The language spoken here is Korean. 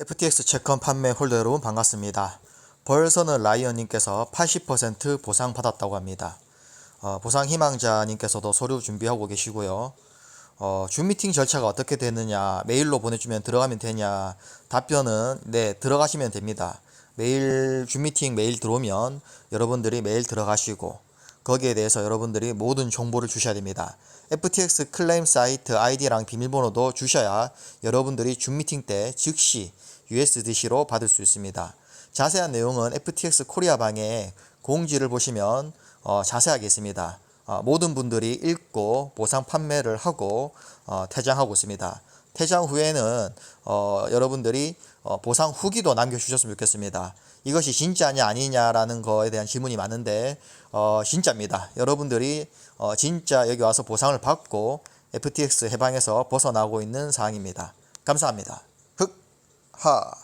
FTX 채권 판매 홀더 여러분 반갑습니다. 벌서는 라이언님께서 80% 보상 받았다고 합니다. 어, 보상 희망자님께서도 서류 준비하고 계시고요. 어, 줌 미팅 절차가 어떻게 되느냐, 메일로 보내주면 들어가면 되냐, 답변은 네, 들어가시면 됩니다. 메일, 줌 미팅 메일 들어오면 여러분들이 메일 들어가시고, 거기에 대해서 여러분들이 모든 정보를 주셔야 됩니다. FTX 클레임 사이트 아이디랑 비밀번호도 주셔야 여러분들이 줌 미팅 때 즉시 USDC로 받을 수 있습니다. 자세한 내용은 FTX 코리아 방에 공지를 보시면 어, 자세하게 있습니다. 어, 모든 분들이 읽고 보상 판매를 하고 어, 퇴장하고 있습니다. 퇴장 후에는 어, 여러분들이 어, 보상 후기도 남겨주셨으면 좋겠습니다. 이것이 진짜냐 아니냐라는 거에 대한 질문이 많은데 어, 진짜입니다. 여러분들이 어, 진짜 여기 와서 보상을 받고 FTX 해방에서 벗어나고 있는 사항입니다. 감사합니다. 흑하